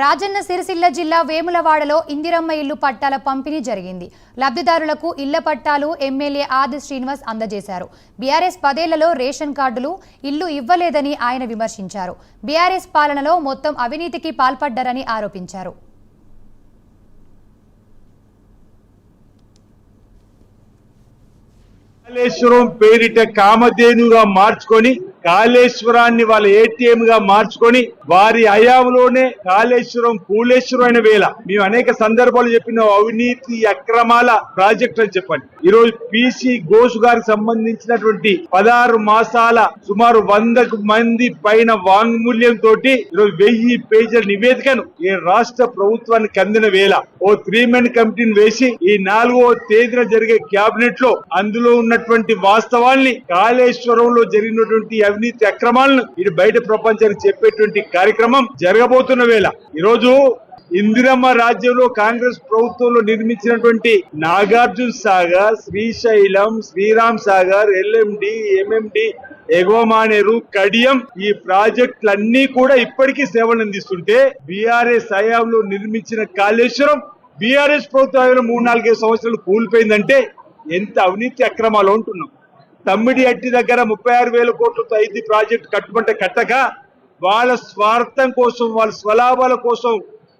రాజన్న సిరిసిల్ల జిల్లా వేములవాడలో ఇందిరమ్మ ఇల్లు పట్టాల పంపిణీ జరిగింది. లబ్ధిదారులకు ఇళ్ళ పట్టాలు ఎమ్మెల్యే ఆది శ్రీనివాస్ అందజేశారు. బీఆర్ఎస్ పదేళ్ళలో రేషన్ కార్డులు ఇల్లు ఇవ్వలేదని ఆయన విమర్శించారు. బీఆర్ఎస్ పాలనలో మొత్తం అవినీతికి పాల్పడ్డారని ఆరోపించారు. పేరిట కామధేనుగా మార్చుకొని కాళేశ్వరాన్ని వాళ్ళ ఏటీఎం గా మార్చుకొని వారి హయాంలోనే కాళేశ్వరం కూలేశ్వరం అయిన వేళ. మేము అనేక సందర్భాలు చెప్పిన అవినీతి అక్రమాల ప్రాజెక్ట్ అని చెప్పండి ఈ రోజు పిసి ఘోష్ గారికి సంబంధించినటువంటి పదహారు మాసాల సుమారు వందకు మంది పైన వాంగ్మూల్యం తోటి ఈరోజు వెయ్యి పేజీల నివేదికను ఈ రాష్ట్ర ప్రభుత్వానికి అందిన వేళ. ఓ త్రీ మెన్ కమిటీని వేసి ఈ నాలుగో తేదీన జరిగే క్యాబినెట్లో అందులో ఉన్నటువంటి వాస్తవాల్ని కాళేశ్వరంలో జరిగినటువంటి అవినీతి అక్రమాలను ఇది బయట ప్రపంచానికి చెప్పేటువంటి కార్యక్రమం జరగబోతున్న వేళ. ఈరోజు ఇందిరమ్మ రాజ్యంలో కాంగ్రెస్ ప్రభుత్వంలో నిర్మించినటువంటి నాగార్జున సాగర్ శ్రీశైలం శ్రీరామ్ సాగర్ ఎల్ఎండి ఎంఎండి ఎగోమానేరు కడియం ఈ ప్రాజెక్టులన్నీ కూడా ఇప్పటికీ సేవలు అందిస్తుంటే బీఆర్ఎస్ హయాంలో నిర్మించిన కాళేశ్వరం బీఆర్ఎస్ ప్రభుత్వం మూడు నాలుగైదు సంవత్సరాలు కూలిపోయిందంటే ఎంత అవినీతి అక్రమాలు ఉంటున్నాం తమ్మిడి అట్టి దగ్గర ముప్పై ఆరు వేల కోట్లతో ఐదు ప్రాజెక్టు కట్టుకుంటే కట్టక వాళ్ళ స్వార్థం కోసం వాళ్ళ స్వలాభాల కోసం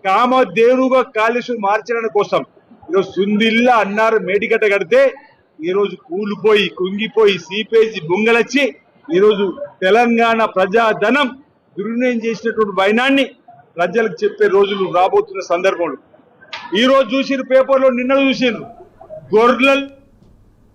కామధేనుగా కాళేశ్వరం మార్చడానికి కోసం. ఈరోజు సుందిల్లా అన్నారు మేడిగడ్డ కడితే ఈరోజు కూలిపోయి కుంగిపోయి సీపేజీ బొంగలచ్చి ఈరోజు తెలంగాణ ప్రజాధనం దుర్వినియోగం చేసినటువంటి వైనాన్ని ప్రజలకు చెప్పే రోజులు రాబోతున్న సందర్భంలో. ఈరోజు చూసిన పేపర్లో నిన్న చూసిండ్రు గొర్రెలు